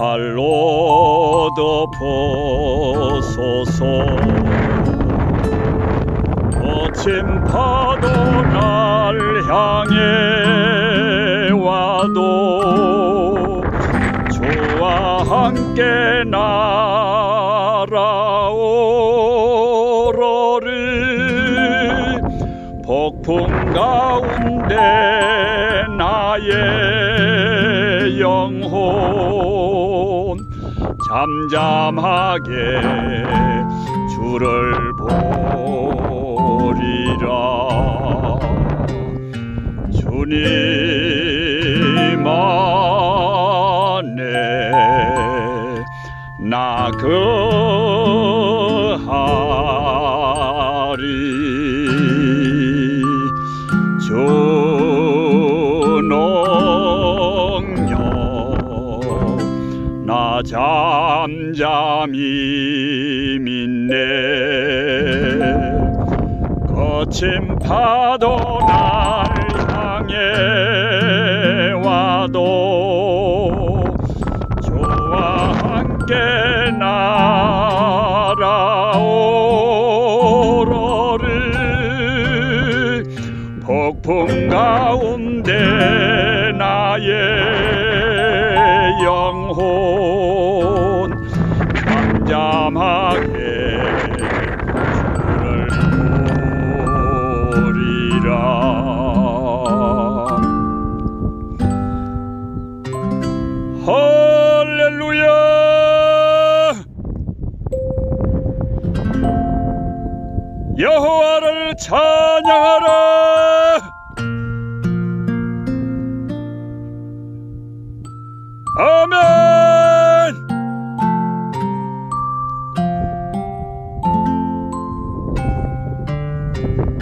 칼로 덮어소서. 거친 파도 날 향해 와도 주와 함께 날아오러를 폭풍 가운데 나의 영혼. 잠잠하게 주를 보리라. 주님 안에 나 거하리. 주 잠잠히 믿네. 거친 파도 날 향해 와도 주와 함께 날아오러를 폭풍 가운데 나의 영혼 여호와를 찬양하라. 아멘